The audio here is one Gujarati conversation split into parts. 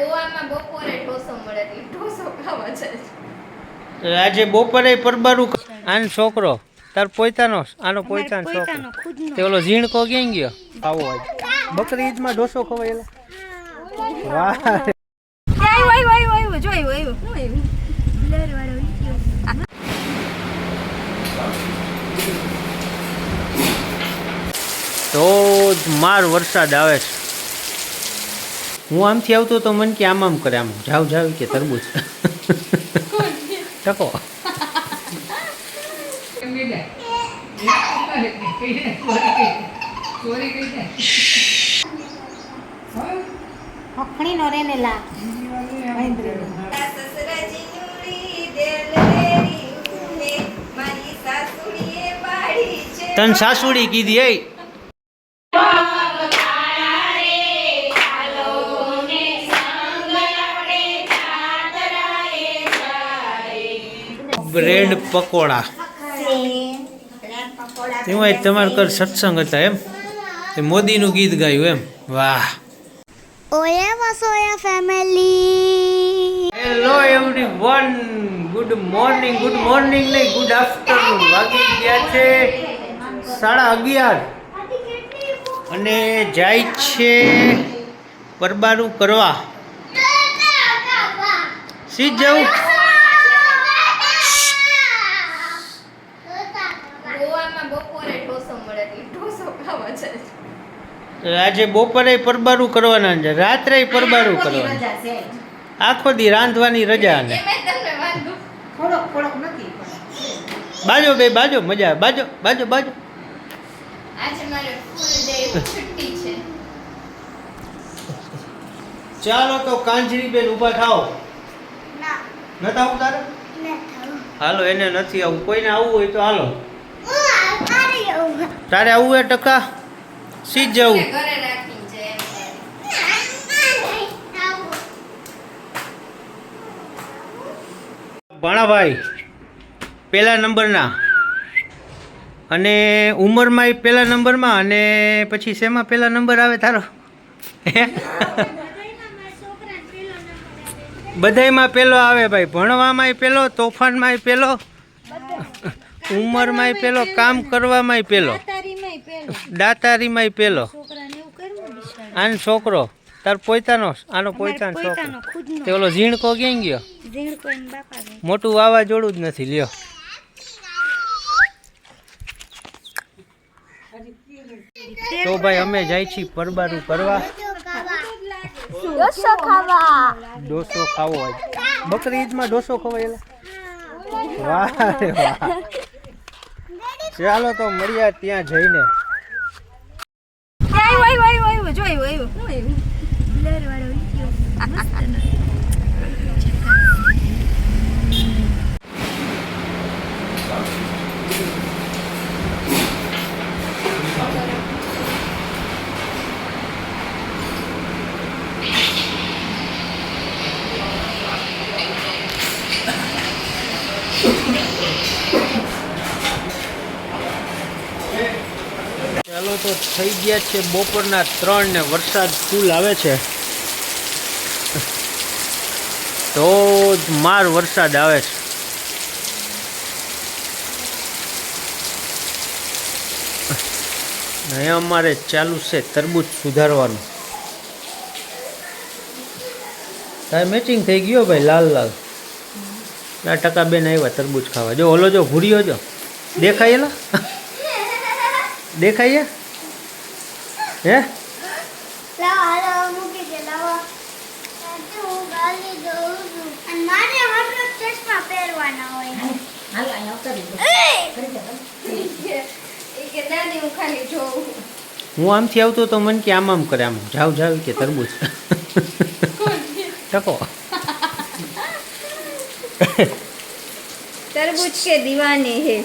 ગોવામાં બપોરે ઢોસો મળે એટલે ઢોસો ખાવા જાય આજે બપોરે પરબારું આનો છોકરો તાર પોતાનો આનો પોતાનો છોકરો. તે ઓલો ઝીણકો ક્યાં ગયો? આવો આજ બકરી ઈદમાં ઢોસો ખવાયેલો વાહ. આવ્યો આવ્યો આવ્યો આવ્યો જો આવ્યો આવ્યો. હું આવ્યો? બ્લર વાળો વિડિયો તો માર વરસાદ આવે છે. હું આમથી આવતો તો મન કે આમ આમ કરે આમ. જાવ જાવ કે તરબૂચ. ટકો. હખણી નો રેને લા તન સાસુડી કીધી એ પકોડા. એવાય તમારે કર સત્સંગ હતા એમ? એ મોદીનું ગીત ગાયું એમ? વાહ. ઓયા Vasoya family hello everyone good morning good morning નહીં ગુડ આફ્ટરનૂન વાગી ગયા છે સાડા અગિયાર. અને જાય છે પરબારું કરવા. સી જવું ગોવામાં બપોરે ઢોસો મળે એટલે ઢોસો ખાવા જાય આજે બપોરે પરબારું કરવાના છે રાત્રે પરબારું કરવાનું. આખો દી રાંધવાની રજા ને બાજો બે બાજો મજા આવે. બાજો બાજો. બાજો ચાલો તો કાંજરી બેન ઊભા થાઓ. નતા થાવું તારે? હાલો એને નથી આવું. કોઈને આવવું હોય તો હાલો. તારે આવવું હોય ટકા? સીધ જવું. ભાણાભાઈ પહેલા નંબરના. અને ઉંમરમાં પહેલા નંબરમાં અને પછી શેમાં પહેલા નંબર આવે તારો? બધામાં બધાયમાં પહેલો આવે ભાઈ. ભણવામાંય પહેલો તોફાનમાંય પહેલો ઉંમરમાંય પહેલો કામ કરવામાંય પહેલો. તારીમાંય પેલો દાતારીમાંય પહેલો છોકરાને એવું કરવું બિચારા. આનો છોકરો તાર પોતાનો આનો પોતાનો છોકરો. તે ઓલો ઝીણકો ક્યાં ગયો? મોટું વાવાઝોડું જ નથી લ્યો. તો ભાઈ અમે જાય છીએ પરબારું કરવા ડોસો ખાવા. ડોસો ખાવો આજ બકરી ઈદમાં ડોસો ખવાયેલા વાહ રે વાહ. ચાલો તો મળ્યા ત્યાં જઈને. આવ્યો આવ્યો જો આવ્યો આવ્યો ચાલો તો થઈ ગયા છે બપોરના ત્રણ ને વરસાદ ફૂલ આવે છે. તો માર વરસાદ આવે છે. અહીંયા અમારે ચાલુ છે તરબૂચ સુધારવાનું. તારે મેચિંગ થઈ ગયો ભાઈ લાલ લાલ? આ ટકા બેન આવ્યા તરબૂચ ખાવા. જો ઓલો જો ભૂર્યો જો. દેખાયેલા દેખાય હે? હું આમથી આવતો તો મન કે આમ આમ કરે આમ જાવ જાવ કે તરબૂચ. ટકો. તરબૂચ કે દીવાની હું?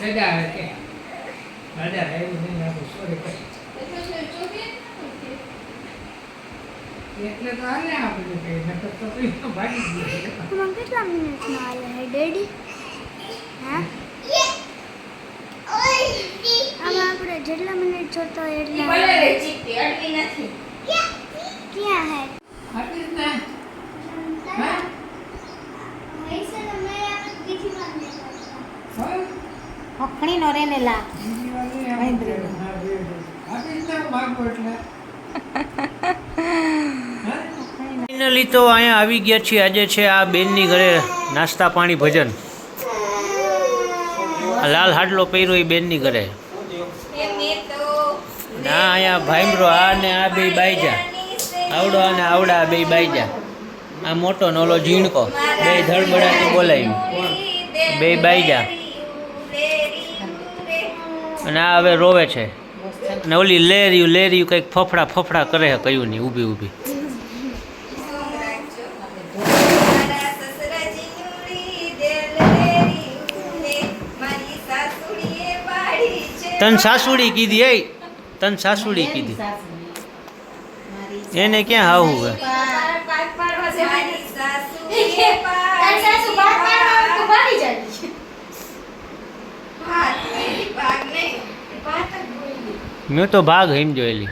સજા આવે કે દાદા આવ્યું નહીં નાખું સોરી એટલે તો હાલે આપણે કઈ નકર તો કઈ તો ભાગી ગયું આમાં કેટલા મિનિટનો હાલે હે ડેડી હા આમાં આપણે જેટલા મિનિટ જોતો હોય ઈ એટલા ભલે રે ચીપટી અડવી નથી ક્યાં હે આપી જ અખણી નો જ ને. ફાઇનલી તો અહીંયા આવી ગયા છીએ. આજે છે આ બેનની ઘરે નાસ્તા પાણી ભજન. લાલ હાડલો પહેર્યો એ બેનની ઘરે. ના, અહીંયા ભાઈમરો, આ ને આ બે બાઈજા આવડો અને આવડા બે બાઈજા આ મોટો નોલો ઝીણકો. બે ધડબડાથી બોલાયું બે બાઈજા અને આ હવે રોવે છે. અને ઓલી લેરિયું લેરિયું કંઈક ફફડા ફફડા કરે છે કયું નહીં ઊભી ઊભી. તન સાસુડી કીધી એ તન સાસુડી કીધી. એને ક્યાં હાવું? હે ઓલી તો ભાગ હિમ જોયેલી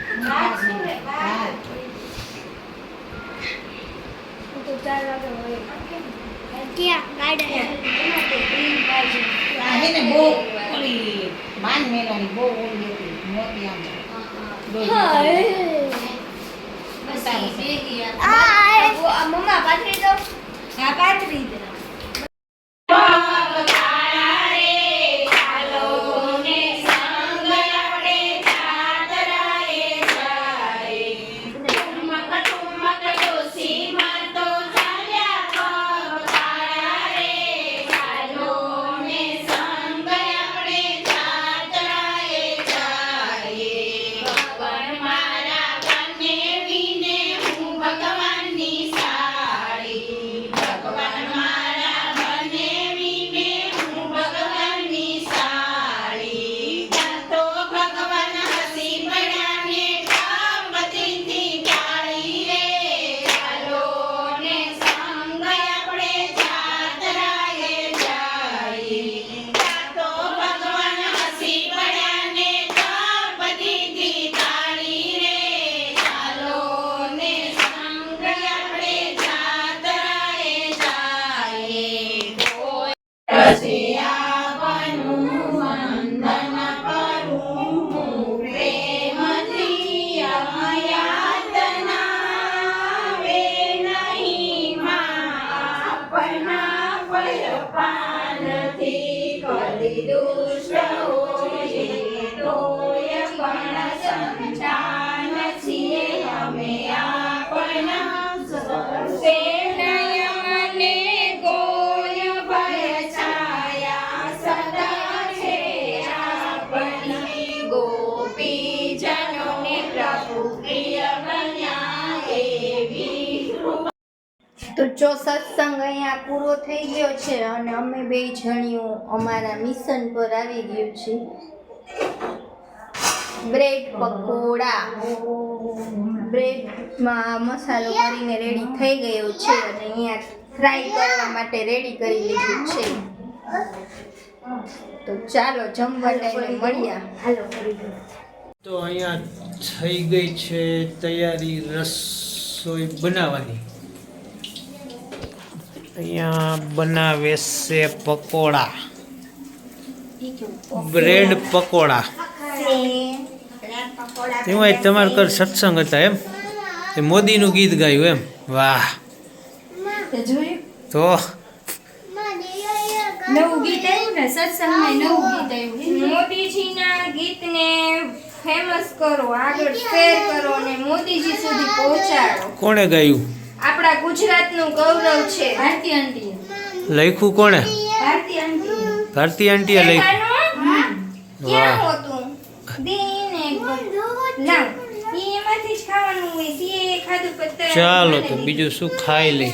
મમ્મા પાથરી દો હા પાથરી દે તો જો સત્સંગ અહીંયા પૂરો થઈ ગયો છે અને અમે બે જણીઓ અમારા મિશન પર આવી ગયું છે બ્રેડ પકોડા. બ્રેડમાં મસાલો કરીને રેડી થઈ ગયો છે અને અહીંયા ફ્રાય કરવા માટે રેડી કરી લીધું છે. તો ચાલો જમવા ટાઈમે મળ્યા હાલો તો અહીંયા થઈ ગઈ છે તૈયારી રસોઈ બનાવવાની. અહીંયા બનાવે છે પકોડા. બ્રેડ પકોડા. તેમાં તમારા ઘર સત્સંગ હતા એમ. એ મોદીનું ગીત ગાયું એમ. વાહ. તો નવું ગીત આવ્યું ને સત્સંગમાં નવું ગીત આવ્યું. મોદીજીના ગીતને ફેમસ કરો આગળ શેર કરો અને મોદીજી સુધી પહોંચાડો. કોણે ગાયું? આપણા ગુજરાતનું ગૌરવ છે. ભારતી આંટી લખ્યું કોણે? ભારતી આંટી ભારતી આંટીએ લખ્યું. વાહ. ઈ એમાંથી જ ખાવાનું હોય ખાધું ચાલો તો બીજું શું ખાઈ લઈ